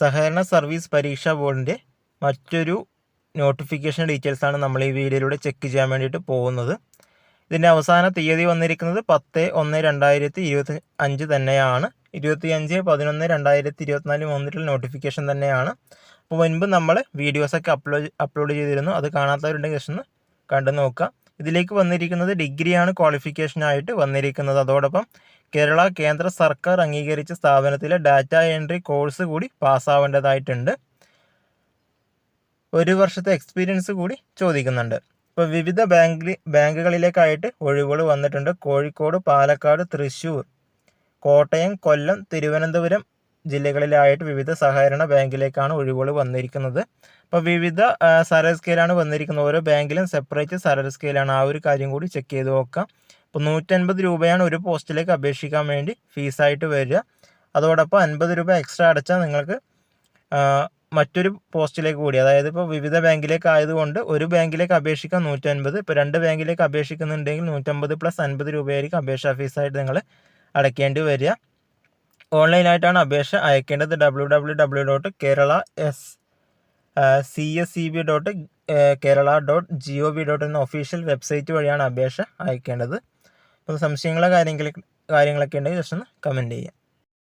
സഹകരണ സർവീസ് പരീക്ഷാ ബോർഡിന്റെ മറ്റൊരു നോട്ടിഫിക്കേഷൻ ഡീറ്റെയിൽസാണ് നമ്മൾ ഈ വീഡിയോയിലൂടെ ചെക്ക് ചെയ്യാൻ വേണ്ടിയിട്ട് പോകുന്നത്. ഇതിന്റെ അവസാന തീയതി വന്നിരിക്കുന്നത് പത്ത് ഒന്ന് രണ്ടായിരത്തി ഇരുപത്തി അഞ്ച് തന്നെയാണ്. ഇരുപത്തി അഞ്ച് പതിനൊന്ന് രണ്ടായിരത്തി ഇരുപത്തിനാല് വന്നിട്ടുള്ള നോട്ടിഫിക്കേഷൻ തന്നെയാണ്. അപ്പോൾ മുൻപ് നമ്മൾ വീഡിയോസൊക്കെ അപ്ലോഡ് അപ്ലോഡ് ചെയ്തിരുന്നു. അത് കാണാത്തവരുണ്ടെങ്കിൽ ജസ്റ്റ് ഒന്ന് കണ്ടു നോക്കുക. ഇതിലേക്ക് വന്നിരിക്കുന്നത് ഡിഗ്രിയാണ് ക്വാളിഫിക്കേഷനായിട്ട് വന്നിരിക്കുന്നത്. അതോടൊപ്പം കേരള കേന്ദ്ര സർക്കാർ അംഗീകരിച്ച സ്ഥാപനത്തിലെ ഡാറ്റ എൻട്രി കോഴ്സ് കൂടി പാസ്സാവേണ്ടതായിട്ടുണ്ട്. ഒരു വർഷത്തെ എക്സ്പീരിയൻസ് കൂടി ചോദിക്കുന്നുണ്ട്. ഇപ്പോൾ വിവിധ ബാങ്കിൽ ബാങ്കുകളിലേക്കായിട്ട് ഒഴിവുകൾ വന്നിട്ടുണ്ട്. കോഴിക്കോട് പാലക്കാട് തൃശ്ശൂർ കോട്ടയം കൊല്ലം തിരുവനന്തപുരം ജില്ലകളിലായിട്ട് വിവിധ സഹകരണ ബാങ്കിലേക്കാണ് ഒഴിവുകൾ വന്നിരിക്കുന്നത്. അപ്പോൾ വിവിധ സാലറി സ്കെയിലാണ് വന്നിരിക്കുന്നത്. ഓരോ ബാങ്കിലും സെപ്പറേറ്റ് സാലറി സ്കെയിലാണ്. ആ ഒരു കാര്യം കൂടി ചെക്ക് ചെയ്ത് നോക്കാം. അപ്പോൾ നൂറ്റൻപത് രൂപയാണ് ഒരു പോസ്റ്റിലേക്ക് അപേക്ഷിക്കാൻ വേണ്ടി ഫീസായിട്ട് വരിക. അതോടൊപ്പം അൻപത് രൂപ എക്സ്ട്രാ അടച്ചാൽ നിങ്ങൾക്ക് മറ്റൊരു പോസ്റ്റിലേക്ക് കൂടി അതായത് ഇപ്പോൾ വിവിധ ബാങ്കിലേക്ക് ആയതുകൊണ്ട് ഒരു ബാങ്കിലേക്ക് അപേക്ഷിക്കാൻ നൂറ്റൻപത് ഇപ്പോൾ രണ്ട് ബാങ്കിലേക്ക് അപേക്ഷിക്കുന്നുണ്ടെങ്കിൽ നൂറ്റമ്പത് പ്ലസ് അൻപത് രൂപയായിരിക്കും അപേക്ഷാ ഫീസായിട്ട് നിങ്ങൾ അടയ്ക്കേണ്ടി വരിക. ഓൺലൈനായിട്ടാണ് അപേക്ഷ അയക്കേണ്ടത്. W W W dot Kerala S C S C B dot Kerala dot G O V dot എന്ന ഒഫീഷ്യൽ വെബ്സൈറ്റ് വഴിയാണ് അപേക്ഷ അയക്കേണ്ടത്. അപ്പോൾ സംശയങ്ങളോ കാര്യങ്ങൾ കാര്യങ്ങളൊക്കെ ഉണ്ടെങ്കിൽ ജസ്റ്റ് ഒന്ന് കമന്റ് ചെയ്യാം